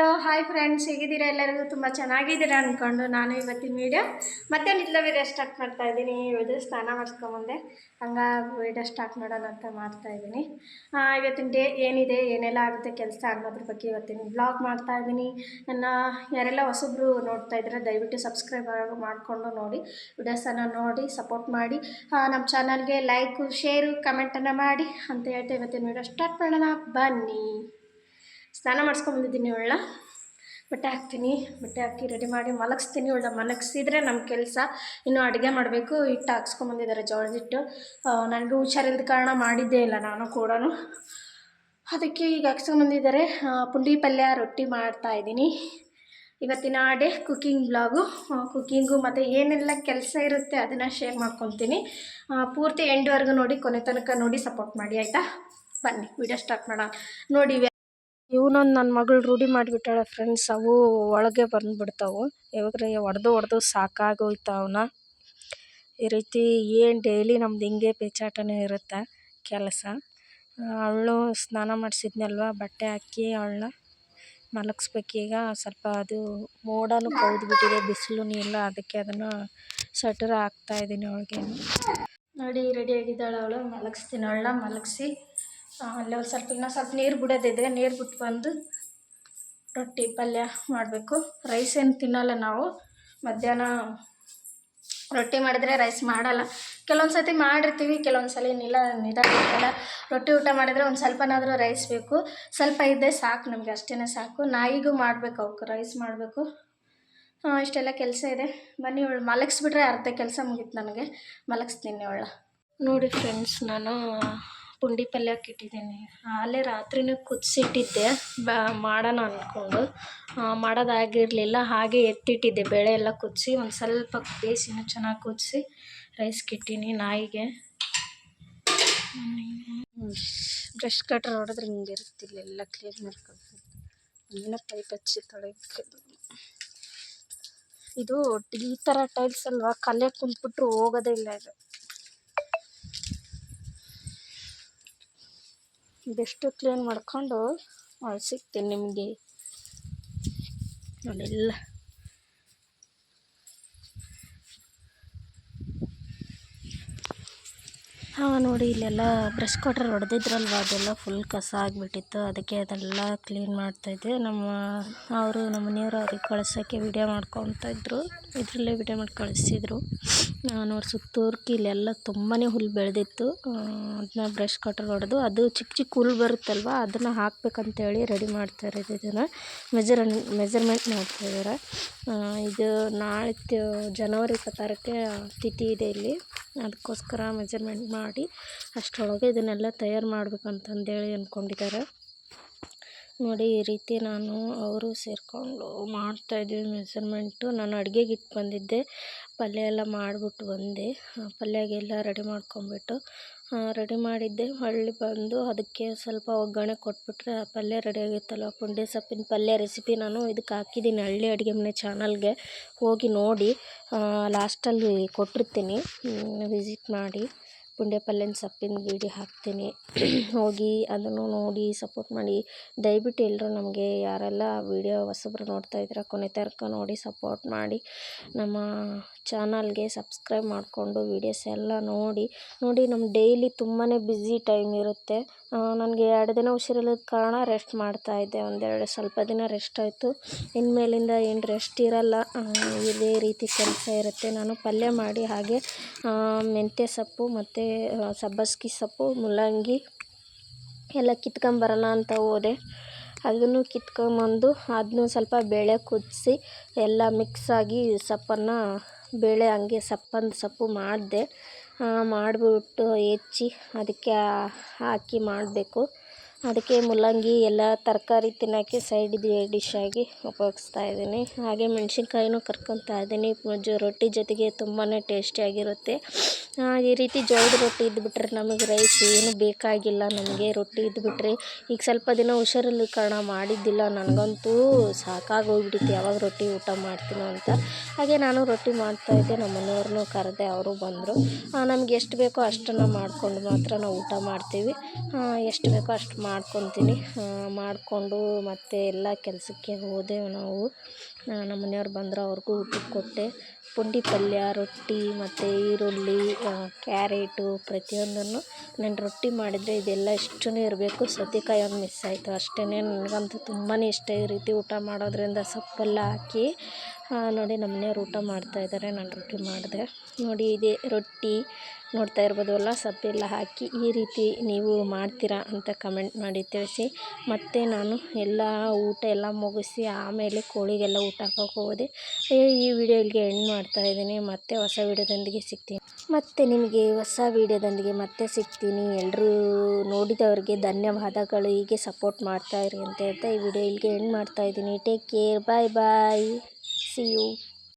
Hello, hi friends ಹೇಗಿದ್ದೀರಾ? ಎಲ್ಲರಿಗೂ ತುಂಬ ಚೆನ್ನಾಗಿದ್ದೀರಾ ಅಂದ್ಕೊಂಡು ನಾನು ಇವತ್ತಿನ ವೀಡಿಯೋ ಮತ್ತೆ ನಿಲ್ಲ ವೀಡಿಯೋ ಸ್ಟಾರ್ಟ್ ಮಾಡ್ತಾ ಇದ್ದೀನಿ. ಇವತ್ತು ಸ್ನಾನ ಮಾಡಿಸ್ಕೊಂಬಂದೆ. ಹಂಗಾಗಿ ವೀಡಿಯೋ ಸ್ಟಾರ್ಟ್ ಮಾಡೋಣ ಅಂತ ಮಾಡ್ತಾ ಇದ್ದೀನಿ. ಇವತ್ತಿನ ಡೇ ಏನಿದೆ, ಏನೆಲ್ಲ ಆಗುತ್ತೆ, ಕೆಲಸ ಅನ್ನೋದ್ರ ಬಗ್ಗೆ ಇವತ್ತಿನ ಬ್ಲಾಗ್ ಮಾಡ್ತಾ ಇದ್ದೀನಿ. ನನ್ನ ಯಾರೆಲ್ಲ ಹೊಸಬ್ರು ನೋಡ್ತಾ ಇದ್ದಾರೆ ದಯವಿಟ್ಟು ಸಬ್ಸ್ಕ್ರೈಬ್ ಮಾಡಿಕೊಂಡು ನೋಡಿ. ವಿಡಿಯೋಸನ್ನು ನೋಡಿ ಸಪೋರ್ಟ್ ಮಾಡಿ. ನಮ್ಮ ಚಾನಲ್ಗೆ ಲೈಕು ಶೇರು ಕಮೆಂಟನ್ನು ಮಾಡಿ. ಅಂತ ಹೇಳ್ತಾ ಇವತ್ತಿನ ವೀಡಿಯೋ ಸ್ಟಾರ್ಟ್ ಮಾಡೋಣ. ಬನ್ನಿ. ಸ್ನಾನ ಮಾಡಿಸ್ಕೊಂಬಂದಿದ್ದೀನಿ ಇವಳ ಬಟ್ಟೆ ಹಾಕ್ತೀನಿ, ಬಟ್ಟೆ ಹಾಕಿ ರೆಡಿ ಮಾಡಿ ಮಲಗಿಸ್ತೀನಿ. ಒಳ್ಳೆ ಮಲಗಿಸಿದ್ರೆ ನಮ್ಮ ಕೆಲಸ ಇನ್ನೂ ಅಡುಗೆ ಮಾಡಬೇಕು. ಹಿಟ್ಟು ಹಾಕ್ಸ್ಕೊಂಬಂದಿದ್ದಾರೆ ಜೋಳದ ಹಿಟ್ಟು. ನನಗೂ ಹುಷಾರಿಲ್ಲದ ಕಾರಣ ಮಾಡಿದ್ದೇ ಇಲ್ಲ ನಾನು ಕೂಡ ಅದಕ್ಕೆ ಈಗ ಹಾಕ್ಸ್ಕೊಂಬಂದಿದ್ದಾರೆ ಪುಂಡಿ ಪಲ್ಯ ರೊಟ್ಟಿ ಮಾಡ್ತಾ ಇದ್ದೀನಿ. ಇವತ್ತಿನ ಡೇ ಕುಕ್ಕಿಂಗ್ ಬ್ಲಾಗು. ಕುಕ್ಕಿಂಗು ಮತ್ತು ಏನೆಲ್ಲ ಕೆಲಸ ಇರುತ್ತೆ ಅದನ್ನು ಶೇರ್ ಮಾಡ್ಕೊತೀನಿ. ಪೂರ್ತಿ ಎಂಡ್ವರೆಗೂ ನೋಡಿ, ಕೊನೆ ತನಕ ನೋಡಿ ಸಪೋರ್ಟ್ ಮಾಡಿ, ಆಯಿತಾ? ಬನ್ನಿ ವಿಡಿಯೋ ಸ್ಟಾರ್ಟ್ ಮಾಡೋಣ. ನೋಡಿ ಇವನೊಂದು ನನ್ನ ಮಗಳು ರೂಢಿ ಮಾಡಿಬಿಟ್ಟಾಳೆ ಫ್ರೆಂಡ್ಸ್ ಅವು ಒಳಗೆ ಬಂದುಬಿಡ್ತಾವು. ಯಾವಾಗ್ರೆ ಹೊಡೆದು ಹೊಡೆದು ಸಾಕಾಗೋಯ್ತು ಅವನ್ನ ಈ ರೀತಿ ಏನು ಡೈಲಿ ನಮ್ದು ಹಿಂಗೆ ಪೇಚಾಟನೇ ಇರುತ್ತೆ ಕೆಲಸ. ಅವಳು ಸ್ನಾನ ಮಾಡಿಸಿದ್ನಲ್ವ, ಬಟ್ಟೆ ಹಾಕಿ ಅವಳನ್ನ ಮಲಗಿಸ್ಬೇಕೀಗ ಸ್ವಲ್ಪ ಅದು ಮೋಡನೂ ಕೌದ್ಬಿಟ್ಟಿದೆ, ಬಿಸಿಲು ಇಲ್ಲ ಅದಕ್ಕೆ ಅದನ್ನು ಸ್ವೆಟರ್ ಹಾಕ್ತಾ ಇದ್ದೀನಿ ಅವಳಿಗೆ ನೋಡಿ ರೆಡಿ ಆಗಿದ್ದಾಳೆ ಅವಳು. ಮಲಗಿಸ್ತೀನಿ, ಅವಳನ್ನ ಮಲಗಿಸಿ. ಅಲ್ಲೇ ಒಂದು ಸ್ವಲ್ಪ ಇನ್ನೂ ಸ್ವಲ್ಪ ನೀರು ಬಿಡೋದಿದೆ ನೀರು ಬಿಟ್ಟು ಬಂದು ರೊಟ್ಟಿ ಪಲ್ಯ ಮಾಡಬೇಕು. ರೈಸ್ ಏನು ತಿನ್ನಲ್ಲ ನಾವು. ಮಧ್ಯಾಹ್ನ ರೊಟ್ಟಿ ಮಾಡಿದ್ರೆ ರೈಸ್ ಮಾಡಲ್ಲ. ಕೆಲವೊಂದು ಸತಿ ಮಾಡಿರ್ತೀವಿ, ಕೆಲವೊಂದು ಸಲ ಏನಿಲ್ಲ ನಿಧಾನ ರೊಟ್ಟಿ ಊಟ ಮಾಡಿದರೆ ಒಂದು ಸ್ವಲ್ಪನಾದರೂ ರೈಸ್ ಬೇಕು. ಸ್ವಲ್ಪ ಇದ್ದೆ ಸಾಕು ನಮಗೆ ಅಷ್ಟೇ ಸಾಕು. ನಾಯಿಗೂ ಮಾಡಬೇಕು ಅವಕ್ಕೆ ರೈಸ್ ಮಾಡಬೇಕು. ಇಷ್ಟೆಲ್ಲ ಕೆಲಸ ಇದೆ. ಬನ್ನಿ ಇವಳು ಮಲಗಿಸ್ಬಿಟ್ರೆ ಅರ್ಧ ಕೆಲಸ ಮುಗೀತು ನನಗೆ. ಮಲಗಿಸ್ತೀನಿ ಅವಳ. ನೋಡಿ ಫ್ರೆಂಡ್ಸ್ ನಾನು ಪುಂಡಿ ಪಲ್ಯಕ್ಕೆ ಇಟ್ಟಿದ್ದೀನಿ ಅಲ್ಲೇ ರಾತ್ರಿನೇ ಕುದಿಸಿಟ್ಟಿದ್ದೆ. ಬ, ಮಾಡೋಣ ಅಂದ್ಕೊಂಡು. ಮಾಡೋದಾಗಿರಲಿಲ್ಲ, ಹಾಗೆ ಎತ್ತಿಟ್ಟಿದ್ದೆ. ಬೇಳೆ ಎಲ್ಲ ಕುದಿಸಿ, ಒಂದು ಸ್ವಲ್ಪ ಬೇಸಿನೂ ಚೆನ್ನಾಗಿ ಕುದಿಸಿ ರೈಸ್ಗೆ ಇಟ್ಟೀನಿ ನಾಯಿಗೆ. ಬ್ರಷ್ ಕಟ್ರ್ ಹೊಡೆದ್ರೆ ಹಿಂಗೆ ಇರ್ತಿಲ್ಲ ಎಲ್ಲ ಕ್ಲೀನ್ ಮಾಡ್ಕೊಂಡು ಏನೋ ಪೈಪ್ ಹಚ್ಚಿ ತೊಳೆಯೋಕ್ಕೆ. ಇದು ಈ ಥರ ಟೈಲ್ಸ್ ಅಲ್ವಾ? ಕಲೆ ಕುಂತ್ಬಿಟ್ರು ಹೋಗೋದೇ ಇಲ್ಲ ಇದು. ಇದೆಷ್ಟು ಕ್ಲೀನ್ ಮಾಡ್ಕೊಂಡು ಅಲ್ಲಿ ಸಿಗ್ತೀನಿ ನಿಮಗೆ. ನೋಡಿಲ್ಲ ಹಾಂ, ನೋಡಿ ಇಲ್ಲೆಲ್ಲ ಬ್ರಷ್ ಕೊಟ್ರೆ ಹೊಡೆದಿದ್ರಲ್ವ, ಅದೆಲ್ಲ ಫುಲ್ ಕಸ ಆಗಿಬಿಟ್ಟಿತ್ತು. ಅದಕ್ಕೆ ಅದೆಲ್ಲ ಕ್ಲೀನ್ ಮಾಡ್ತಾಯಿದ್ದೆ ನಮ್ಮ ಅವರು, ನಮ್ಮ ಮನೆಯವರು ಅವ್ರಿಗೆ ಕಳ್ಸೋಕ್ಕೆ ವಿಡಿಯೋ ಮಾಡ್ಕೊತಾಯಿದ್ರು ಇದರಲ್ಲೇ ವಿಡಿಯೋ ಮಾಡಿ ಕಳಿಸಿದ್ರು. ನಾನು ಸುತ್ತೂರ್ಕ ಇಲ್ಲೆಲ್ಲ ತುಂಬಾ ಹುಲ್ಲು ಬೆಳೆದಿತ್ತು. ಅದನ್ನ ಬ್ರಷ್ ಕಟ್ರ್ ಹೊಡೆದು ಅದು ಚಿಕ್ಕ ಚಿಕ್ಕ ಹುಲ್ಲು ಬರುತ್ತಲ್ವ, ಅದನ್ನು ಹಾಕ್ಬೇಕಂತೇಳಿ ರೆಡಿ ಮಾಡ್ತಾರೆ ಇದನ್ನು. ಮೆಜರ್ ಮೆಜರ್ಮೆಂಟ್ ಮಾಡ್ತಾ ಇದ್ದಾರೆ ಇದು ನಾಳೆ ಜನವರಿ ಇಪ್ಪತ್ತಾರಕ್ಕೆ ತಿಥಿ ಇದೆ ಇಲ್ಲಿ. ಅದಕ್ಕೋಸ್ಕರ ಮೆಜರ್ಮೆಂಟ್ ಮಾಡಿ ಅಷ್ಟರೊಳಗೆ ಇದನ್ನೆಲ್ಲ ತಯಾರು ಮಾಡ್ಬೇಕಂತಂದೇಳಿ ಅಂದ್ಕೊಂಡಿದ್ದಾರೆ ನೋಡಿ ಈ ರೀತಿ ನಾನು ಅವರು ಸೇರಿಕೊಂಡು ಮಾಡ್ತಾಯಿದ್ವಿ ಮೆಸರ್ಮೆಂಟು. ನಾನು ಅಡುಗೆಗೆ ಇಟ್ಟು ಬಂದಿದ್ದೆ. ಪಲ್ಯ ಎಲ್ಲ ಮಾಡಿಬಿಟ್ಟು ಬಂದೆ. ಪಲ್ಯಗೆಲ್ಲ ರೆಡಿ ಮಾಡ್ಕೊಂಬಿಟ್ಟು ರೆಡಿ ಮಾಡಿದ್ದೆ. ಹೊಳ್ಳಿ ಬಂದು ಅದಕ್ಕೆ ಸ್ವಲ್ಪ ಒಗ್ಗರಣೆ ಕೊಟ್ಬಿಟ್ರೆ ಆ ಪಲ್ಯ ರೆಡಿ ಆಗಿತ್ತಲ್ಲ. ಪುಂಡಿ ಸೊಪ್ಪಿನ ಪಲ್ಯ ರೆಸಿಪಿ ನಾನು ಇದಕ್ಕೆ ಹಾಕಿದ್ದೀನಿ ಹಳ್ಳಿ ಅಡುಗೆ ಮನೆ ಚಾನಲ್ಗೆ. ಹೋಗಿ ನೋಡಿ ಲಾಸ್ಟಲ್ಲಿ ಕೊಟ್ಟಿರ್ತೀನಿ. ವಿಸಿಟ್ ಮಾಡಿ. ಪುಂಡಿ ಪಲ್ಯನ ಸೊಪ್ಪಿನ ವೀಡಿಯೋ ಹಾಕ್ತೀನಿ. ಹೋಗಿ ಅದನ್ನು ನೋಡಿ ಸಪೋರ್ಟ್ ಮಾಡಿ. ದಯವಿಟ್ಟು ಎಲ್ಲರೂ ನಮಗೆ ಯಾರೆಲ್ಲ ವೀಡಿಯೋ ಹೊಸಬ್ರು ನೋಡ್ತಾ ಇದ್ದೀರಾ, ಕೊನೆ ತರ್ಕ ನೋಡಿ ಸಪೋರ್ಟ್ ಮಾಡಿ. ನಮ್ಮ ಚಾನಲ್ಗೆ ಸಬ್ಸ್ಕ್ರೈಬ್ ಮಾಡಿಕೊಂಡು ವೀಡಿಯೋಸ್ ಎಲ್ಲ ನೋಡಿ. ನೋಡಿ ನಮ್ಮ ಡೈಲಿ ತುಂಬಾ ಬ್ಯುಸಿ ಟೈಮ್ ಇರುತ್ತೆ. ನನಗೆ ಎರಡು ದಿನ ಹುಷಾರಿಲ್ಲದ ಕಾರಣ ರೆಸ್ಟ್ ಮಾಡ್ತಾಯಿದ್ದೆ ಒಂದೆರಡು ಸ್ವಲ್ಪ ದಿನ ರೆಸ್ಟ್ ಆಯಿತು. ಇನ್ಮೇಲಿಂದ ಏನು ರೆಸ್ಟ್ ಇರಲ್ಲ. ಇದೇ ರೀತಿ ಕೆಲಸ ಇರುತ್ತೆ. ನಾನು ಪಲ್ಯ ಮಾಡಿ ಹಾಗೆ ಮೆಂತ್ಯ ಸೊಪ್ಪು ಮತ್ತು ಸಬ್ಬಸ್ಗೆ ಸೊಪ್ಪು ಮೂಲಂಗಿ ಎಲ್ಲ ಕಿತ್ಕೊಂಬರೋಣ ಅಂತ ಹೋದೆ. ಅದನ್ನು ಕಿತ್ಕೊಂಬಂದು ಅದನ್ನು ಸ್ವಲ್ಪ ಬೇಳೆ ಕುದಿಸಿ ಎಲ್ಲ ಮಿಕ್ಸಾಗಿ ಸೊಪ್ಪನ್ನು, ಬೇಳೆ ಹಂಗೆ ಸಪ್ಪಂದು ಸೊಪ್ಪು ಮಾಡಿದೆ. ಮಾಡಿಬಿಟ್ಟು ಹೆಚ್ಚಿ ಅದಕ್ಕೆ ಹಾಕಿ ಮಾಡಬೇಕು. ಅದಕ್ಕೆ ಮೂಲಂಗಿ ಎಲ್ಲ ತರಕಾರಿ ತಿನ್ನೋಕ್ಕೆ ಸೈಡ್ ಡಿಶ್ ಆಗಿ ಉಪಯೋಗಿಸ್ತಾ ಇದ್ದೀನಿ. ಹಾಗೆ ಮೆಣಸಿನ್ಕಾಯಿನೂ ಕರ್ಕೊತಾ ಇದ್ದೀನಿ. ಜೊ, ರೊಟ್ಟಿ ಜೊತೆಗೆ ತುಂಬಾ ಟೇಸ್ಟಿಯಾಗಿರುತ್ತೆ ಈ ರೀತಿ ಜೋಳದ ರೊಟ್ಟಿ ಇದ್ದುಬಿಟ್ರೆ ನಮಗೆ ರೈಸ್ ಏನು ಬೇಕಾಗಿಲ್ಲ ನಮಗೆ. ರೊಟ್ಟಿ ಇದ್ದುಬಿಟ್ರೆ ಈಗ ಸ್ವಲ್ಪ ದಿನ ಹುಷಾರಿಲ್ಲ ಕಾರಣ ಮಾಡಿದ್ದಿಲ್ಲ. ನನಗಂತೂ ಸಾಕಾಗೋಗ್ಬಿಟ್ಟಿತ್ತು. ಯಾವಾಗ ರೊಟ್ಟಿ ಊಟ ಮಾಡ್ತೀನೋ ಅಂತ. ಹಾಗೆ ನಾನು ರೊಟ್ಟಿ ಮಾಡ್ತಾಯಿದ್ದೆ ನಮ್ಮ ಮನೆಯವ್ರನ್ನೂ ಕರೆದೆ. ಅವರು ಬಂದರು. ನಮ್ಗೆ ಎಷ್ಟು ಬೇಕೋ ಅಷ್ಟನ್ನು ಮಾಡಿಕೊಂಡು ಮಾತ್ರ ನಾವು ಊಟ ಮಾಡ್ತೀವಿ. ಎಷ್ಟು ಬೇಕೋ ಅಷ್ಟು ಮಾಡ್ಕೊತೀನಿ. ಮಾಡಿಕೊಂಡು ಮತ್ತೆ ಎಲ್ಲ ಕೆಲಸಕ್ಕೆ ಹೋದೆವು ನಾವು. ನಮ್ಮ ಮನೆಯವ್ರು ಬಂದ್ರೆ, ಅವ್ರಿಗೂ ಊಟಕ್ಕೆ ಕೊಟ್ಟೆ. ಪುಂಡಿ ಪಲ್ಯ, ರೊಟ್ಟಿ ಮತ್ತು ಈರುಳ್ಳಿ ಕ್ಯಾರೇಟು ಪ್ರತಿಯೊಂದನ್ನು ನಾನು ರೊಟ್ಟಿ ಮಾಡಿದರೆ ಇದೆಲ್ಲ ಇಷ್ಟೂ ಇರಬೇಕು. ಸೌತೆಕಾಯಿ ಒಂದು ಮಿಸ್ ಆಯಿತು. ಅಷ್ಟೇ ನನಗಂತೂ ತುಂಬಾ ಇಷ್ಟ ಈ ರೀತಿ ಊಟ ಮಾಡೋದರಿಂದ ಸೊಪ್ಪೆಲ್ಲ ಹಾಕಿ. ನೋಡಿ ನಮ್ಮ ಮನೆಯವ್ರು ಊಟ ಮಾಡ್ತಾಯಿದ್ದಾರೆ ನಾನು ರೊಟ್ಟಿ ಮಾಡಿದೆ. ನೋಡಿ ಇದೆ ರೊಟ್ಟಿ ನೋಡ್ತಾ ಇರ್ಬೋದಲ್ಲ ಸೊಪ್ಪೆಲ್ಲ ಹಾಕಿ ಈ ರೀತಿ ನೀವು ಮಾಡ್ತೀರಾ ಅಂತ ಕಮೆಂಟ್ ಮಾಡಿ ತಿಳಿಸಿ. ಮತ್ತು ನಾನು ಎಲ್ಲ ಊಟ ಎಲ್ಲ ಮುಗಿಸಿ ಆಮೇಲೆ ಕೋಳಿಗೆಲ್ಲ ಊಟ ಹಾಕೋಕೆ ಹೋದೆ. ಈ ಈ ವಿಡಿಯೋ ಇಲ್ಲಿಗೆ ಎಂಡ್ ಮಾಡ್ತಾ ಇದ್ದೀನಿ. ಮತ್ತೆ ಹೊಸ ವಿಡಿಯೋದೊಂದಿಗೆ ಸಿಗ್ತೀನಿ. ಮತ್ತು ನಿಮಗೆ ಹೊಸ ವಿಡಿಯೋದೊಂದಿಗೆ ಮತ್ತೆ ಸಿಗ್ತೀನಿ. ಎಲ್ಲರೂ ನೋಡಿದವ್ರಿಗೆ ಧನ್ಯವಾದಗಳು. ಹೀಗೆ ಸಪೋರ್ಟ್ ಮಾಡ್ತಾಯಿರಿ ಅಂತ ಹೇಳ್ತಾ ಈ ವಿಡಿಯೋ ಇಲ್ಲಿಗೆ ಎಂಡ್ ಮಾಡ್ತಾ ಇದ್ದೀನಿ. Take care bye bye See you.